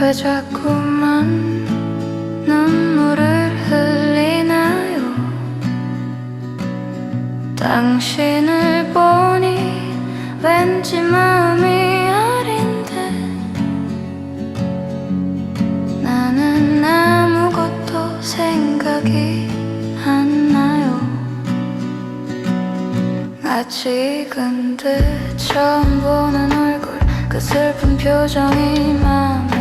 왜 자꾸만 눈물을 흘리나요? 당신을 보니 왠지 마음이 아린데 나는 아무것도 생각이 안 나요. 마치 근데 처음 보는 얼굴 그 슬픈 표정이 마음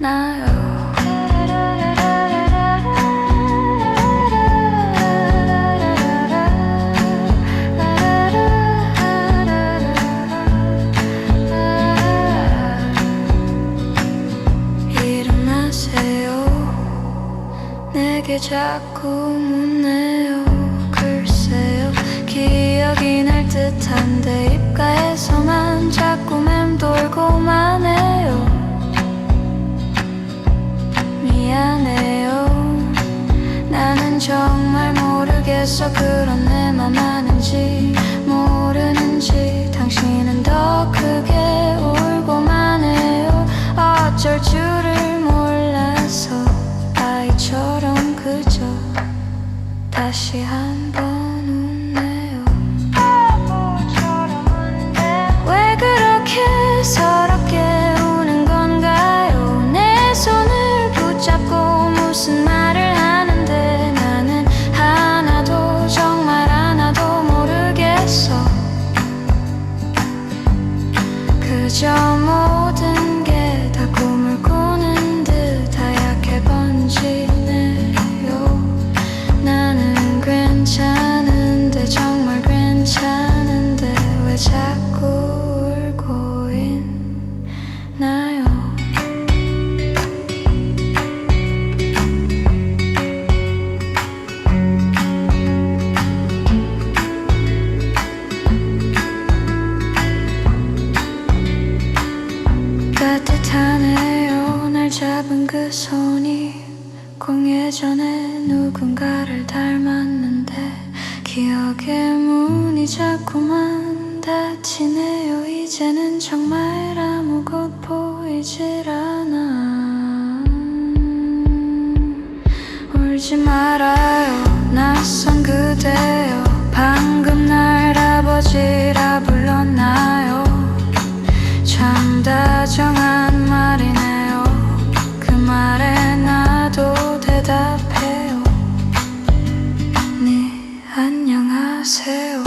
나요. 일어나세요. 내게 자꾸 묻네요. 글쎄요. 기억이 날 듯한데 입가에서만 자꾸 맴돌고만 해요 정말 모르겠어 그런 내 맘 아는지 모르는지 당신은 더 크게 울고만 해요. 어쩔 줄을 몰라서 아이처럼 그저 다시 한 그저 그 손이 꼭 예전에 누군가를 닮았는데 기억의 문이 자꾸만 닫히네요. 이제는 정말 아무것 보이질 않아. 울지 말아요. 낯선 그대여. 방금 날 아버지라 불렀나요? 참 다정한 안녕하세요